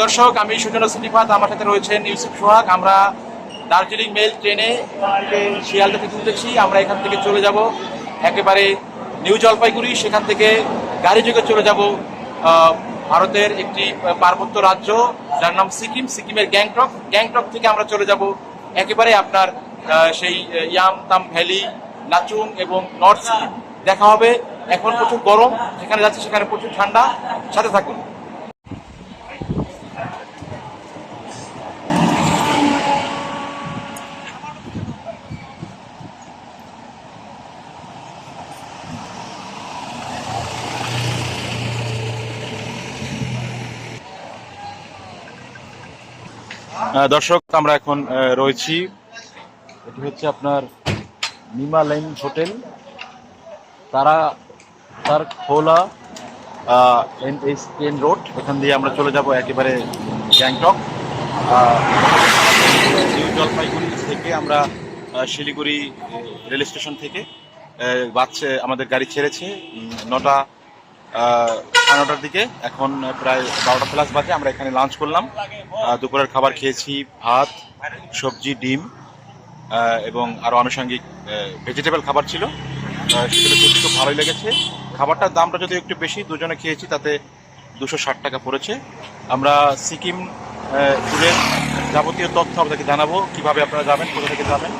দর্শক, আমি সুজন সিটিফাত আমার সাথে রয়েছেন ইউসুফ সোহাগ। আমরা দার্জিলিং মেল ট্রেনে শিয়ালদা থেকে উঠেছি। আমরা এখান থেকে চলে যাব একেবারে নিউ জলপাইগুড়ি। সেখান থেকে গাড়ি যোগে চলে যাব ভারতের একটি পার্বত্য রাজ্য, যার নাম সিকিম, সিকিমের গ্যাংটক। গ্যাংটক থেকে আমরা চলে যাব একেবারে আপনার সেই ইয়ামতাম ভ্যালি, নাচুং এবং নর্থ সিকিম। দেখা হবে। এখন প্রচুর গরম, যেখানে যাচ্ছে সেখানে প্রচুর ঠান্ডা। সাথে থাকুন। দর্শক, আমরা এখন রয়েছি। এটি হচ্ছে আপনার নিমা লাইন হোটেল। তারা, তার খোলা এন এইচ টেন রোড। এখান দিয়ে আমরা চলে যাব একেবারে গ্যাংটক। নিউ জলপাইগুড়ি থেকে আমরা শিলিগুড়ি রেল স্টেশন থেকে বাচ্চা আমাদের গাড়ি ছেড়েছে। নটা সাড়ে নটার দিকে। এখন প্রায় বারোটা প্লাস বাজে, আমরা এখানে লাঞ্চ করলাম। দুপুরের খাবার খেয়েছি, ভাত, সবজি, ডিম এবং আরও আনুষঙ্গিক ভেজিটেবল খাবার ছিল। সেগুলো খুব ভালোই লেগেছে। খাবারটার দামটা যদি একটু বেশি, দুজনে খেয়েছি, তাতে দুশো ষাট টাকা পড়েছে। আমরা সিকিম ট্যুরের যাবতীয় তথ্য আপনাদেরকে জানাব, কীভাবে আপনারা যাবেন, কোথা থেকে যাবেন,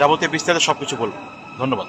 যাবতীয় বিস্তারিত সব কিছু বলব। ধন্যবাদ।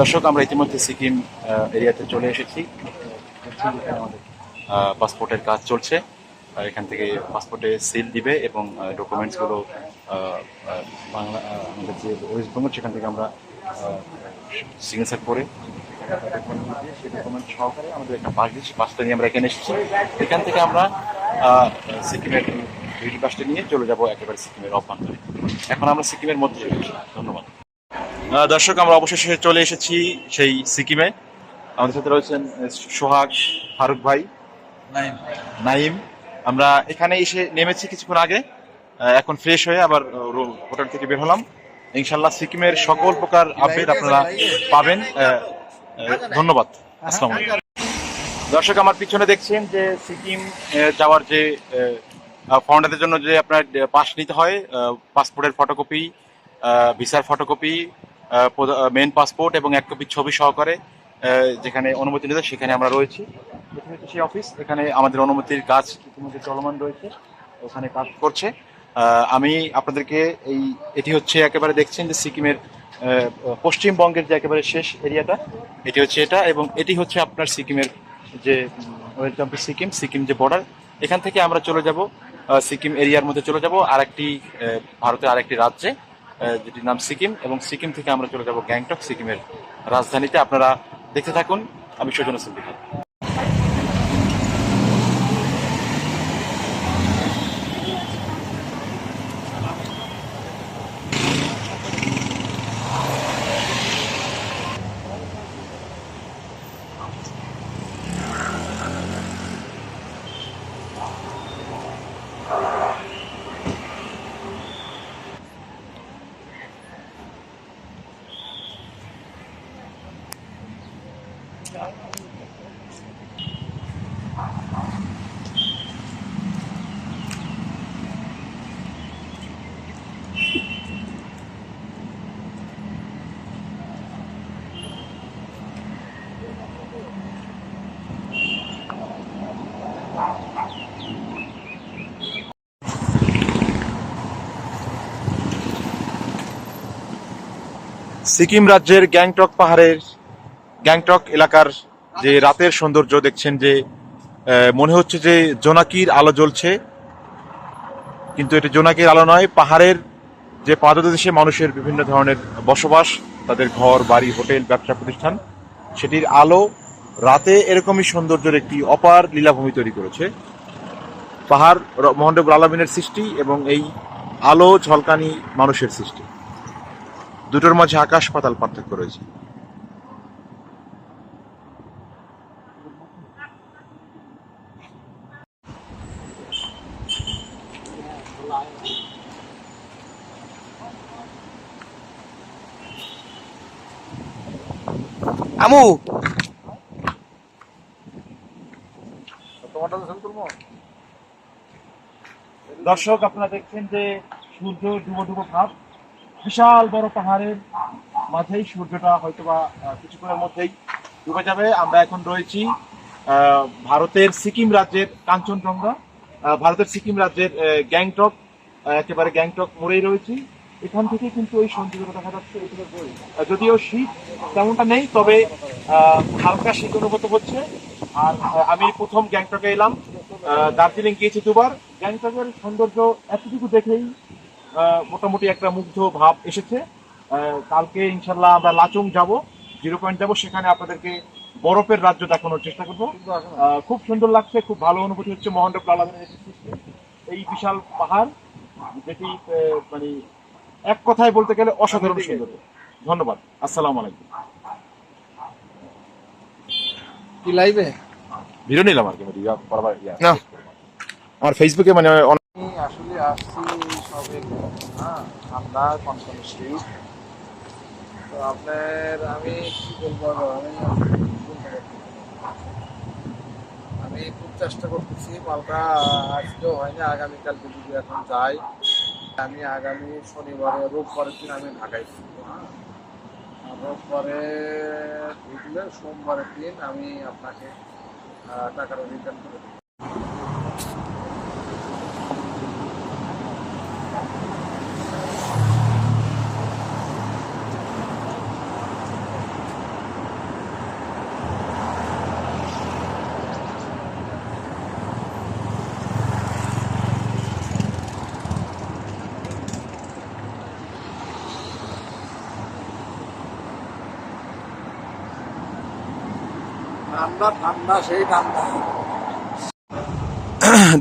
দর্শক, আমরা ইতিমধ্যে সিকিম এরিয়াতে চলে এসেছি। আমাদের পাসপোর্টের কাজ চলছে। এখান থেকে পাসপোর্টে সিল দিবে এবং ডকুমেন্টসগুলো বাংলা আমাদের যে ওয়েস্ট বেঙ্গল সেখান থেকে আমরা সিগনেচার করে ডকুমেন্ট সহকারে আমাদের একটা বাস দিচ্ছি। বাসটা নিয়ে আমরা এখানে এসেছি। এখান থেকে আমরা সিকিমের রেল বাসটা নিয়ে চলে যাব একেবারে সিকিমের অভ্যন্তরে। এখন আমরা সিকিমের মধ্যে ধন্যবাদ। দর্শক আমরা অবশেষে চলে এসেছি সেই সিকিমে। আমাদের সাথে রয়েছেন সোহাগ ফারুক ভাই। নাইম। আমরা এখানে এসে নেমেছি কিছুক্ষণ আগে। এখন ফ্রেশ হয়ে আবার হোটেল থেকে বের হলাম। ইনশাল্লাহ সিকিমের সকল প্রকার আপডেট আপনারা পাবেন। ধন্যবাদ। আসসালামু দর্শক আমার পিছনে দেখছেন যে সিকিম যাওয়ার যে ফাউন্ডারদের জন্য যে আপনার পাস নিতে হয় পাসপোর্টের ফটোকপি ভিসার ফটোকপি মেন পাসপোর্ট এবং এক কপি ছবি সহকারে যেখানে অনুমতি নিতে সেখানে আমরা রয়েছি। হচ্ছে সেই অফিস এখানে আমাদের অনুমতির কাজ ইতিমধ্যে চলমান রয়েছে, ওখানে কাজ করছে। আমি আপনাদেরকে এই, এটি হচ্ছে একেবারে দেখছেন যে সিকিমের পশ্চিমবঙ্গের যে একেবারে শেষ এরিয়াটা, এটি হচ্ছে এটা এবং এটি হচ্ছে আপনার সিকিমের যে ওয়েলকাম টু সিকিম সিকিম যে বর্ডার এখান থেকে আমরা চলে যাব সিকিম এরিয়ার মধ্যে চলে যাব, আরেকটি ভারতের আরেকটি রাজ্যে। যেটির নাম সিকিম, এবং সিকিম থেকে আমরা চলে যাব গ্যাংটক, সিকিমের রাজধানীতে। আপনারা দেখতে থাকুন, আমি সজন সিকিম রাজ্যের গ্যাংটক পাহাড়ের, গ্যাংটক এলাকার যে রাতের সৌন্দর্য দেখছেন যে মনে হচ্ছে যে জোনাকির আলো জ্বলছে। কিন্তু এটি জোনাকির আলো নয়, পাহাড়ের যে পাদদেশে মানুষের বিভিন্ন ধরনের বসবাস, তাদের ঘর, বাড়ি, হোটেল, ব্যবসা প্রতিষ্ঠান, সেটির আলো রাতে এরকমই সৌন্দর্যের একটি অপার লীলাভূমি তৈরি করেছে। পাহাড় মহানবুল আলমিনের সৃষ্টি এবং এই আলো ঝলকানি মানুষের সৃষ্টি। দুটোর মাঝে আকাশ পাতাল পার্থক্য রয়েছে। আমু! দর্শক আপনারা দেখছেন যে সূর্য ডুবো ডুবো ভাব। বিশাল বড় পাহাড়ের মাঝেই সূর্যটা হয়তোবা কিছুক্ষণের মধ্যেই ডুবে যাবে। আমরা এখন রয়েছি ভারতের সিকিম রাজ্যের কাঞ্চনজঙ্ঘা। ভারতের সিকিম রাজ্যের গ্যাংটক একেবারে গ্যাংটক মোড়েই রয়েছি। এখান থেকে কিন্তু ওই সৌন্দর্যটা দেখা যাচ্ছে যদিও শীত তেমনটা নেই, তবে হালকা শীত অনুভূত হচ্ছে। আর আমি প্রথম গ্যাংটকে এলাম। দার্জিলিং গিয়েছি দুবার। গ্যাংটকের সৌন্দর্য এতটুকু দেখেই মোটামুটি একটা মুগ্ধ ভাব এসেছে। কালকে ইনশাল্লাহ আমরা লাচুং যাব জিরো পয়েন্ট যাব সেখানে আপনাদেরকে বরফের রাজ্য দেখানোর চেষ্টা করব। খুব সুন্দর লাগছে খুব ভালো অনুভূতি হচ্ছে মহেন্দ্র প্লালামের এই বিশাল পাহাড় যেটি মানে এক কথায় বলতে গেলে অসাধারণ সুন্দর। ধন্যবাদ আসসালামু আলাইকুম। কি লাইবে ভিডিও নিলাম আর কি। আমার ফেসবুকে মানে আসলে আসছি সবে হ্যাঁ ঠান্ডা কনকনে শীত তো আপনার, আমি কি বলব আমি না। আমি খুব চেষ্টা করতেছি, মালটা আজকেও হয়নি আগামীকালকে যদি এখন যাই আমি আগামী শনিবারে, রোববারের দিন আমি ঢাকায় ফিরবো হ্যাঁ রোববারে ঢুকলে সোমবারের দিন আমি আপনাকে টাকাটা রিটার্ন করে দেবো।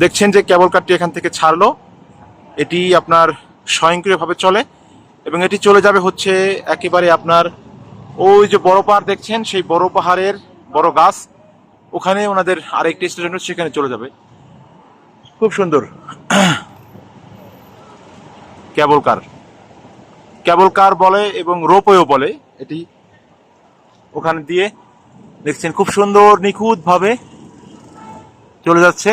দেখছেন যে কেবল কারটি এখান থেকে ছাড়লো। এটি আপনার স্বয়ংক্রিয়ভাবে চলে এবং এটি চলে যাবে হচ্ছে একেবারে আপনার ওই যে বড় পাহাড় দেখছেন, সেই বড় পাহাড়ের বড় গাছ। ওখানে ওনাদের আরেকটি স্টেশন সেখানে চলে যাবে। খুব সুন্দর। কেবল কার। কেবল কার বলে এবং রোপওয়েও বলে এটি ওখানে দিয়ে। দেখছেন খুব সুন্দর নিখুঁত ভাবে চলে যাচ্ছে।